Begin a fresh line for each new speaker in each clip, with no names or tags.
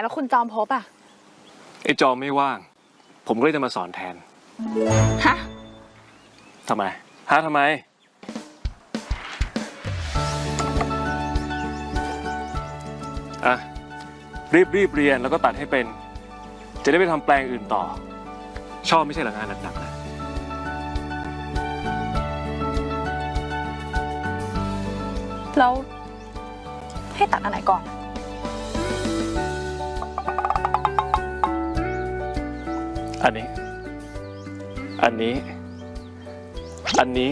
แล้วคุณจอมพบอะ
ไอ้จอมไม่ว่าง ผมก็เลยจะมาสอนแทน
ฮะ
ทำไม ฮะทำไม อะ รีบรีบเรียนแล้วก็ตัดให้เป็น จะได้ไปทำแปลงอื่นต่อ ชอบไม่ใช่เหรงานหนักๆนะ
แล้วให้ตัดอันไหนก่อน
อั นนี้ อันนี้ อันนี้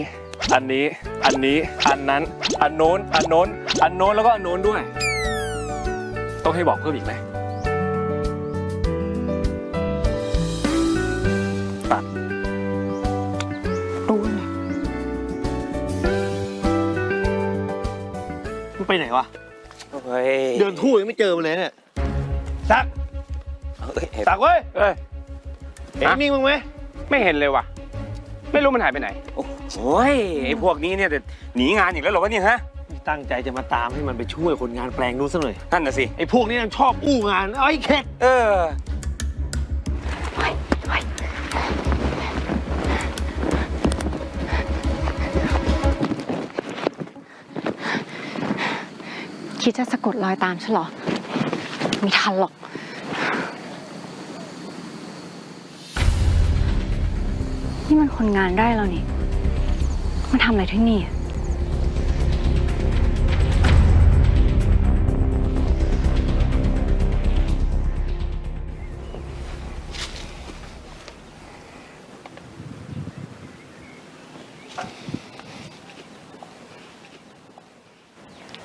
อันนี้ อันนี้ อันนั้น อันโน้น อันโน้น อันโน้นแล้วก็อันโน้นด้วย ต้องให้บอกเพิ่มอีกไหมตัด
รู้ไง
มึงไปไหนวะ
เฮ้ย
เดินทู่ยังไม่เจอมันเลยเนี่ยตัก
เฮ้ย
ตักเว้ย
เอ้ย
เห็นนิ่งมึงไหม
ไม่เห็นเลยว่ะ ไม่รู้มันหายไปไหน
โอ้ยไอ้พวกนี้เนี่ยหนีงานอีกแล้วเหรอวะเนี่ยฮะ
ตั้งใจจะมาตามให้มันไปช่วยคนงานแปลงนู้นซะหน่อย
นั่นน่ะสิ
ไอ้พวกนี้มันชอบอู้งานเอาไอ้เข็ด
เออ
คิดจะสะกดรอยตามฉันเหรอ ไม่ทันหรอก นี่มันคนงานได้แล้วนี่มันทำอะไรที่นี่อะ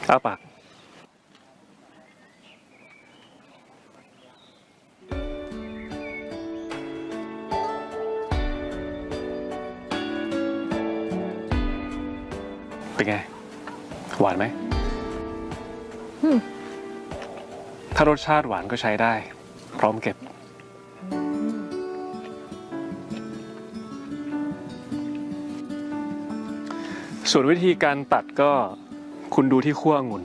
อ้าปาก เป็นไง หวานไหม
อืม
ถ้ารสชาติหวานก็ใช้ได้ พร้อมเก็บ ส่วนวิธีการตัดก็คุณดูที่ขั้วองุ่น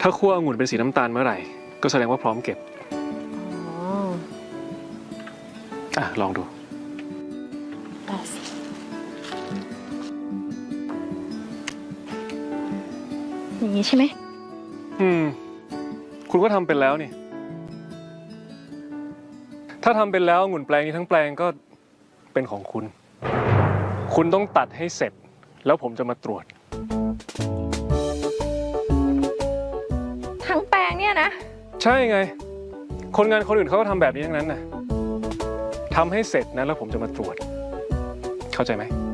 ถ้าขั้วองุ่นเป็นสีน้ำตาลเมื่อไหร่ ก็แสดงว่าพร้อมเก็บอะลองดู
ได้สิ อย่างนี้ใช่ไหม
อืม คุณก็ทำเป็นแล้วนี่ ถ้าทำเป็นแล้วองุ่นแปลงนี้ทั้งแปลงก็เป็นของคุณ คุณต้องตัดให้เสร็จ แล้วผมจะมาตรวจ
ทั้งแปลงเนี่ยนะ
ใช่ไง คนงานคนอื่นเขาก็ทำแบบนี้ทั้งนั้นนะทำให้เสร็จนะแล้วผมจะมาตรวจ เข้าใจไหม
อ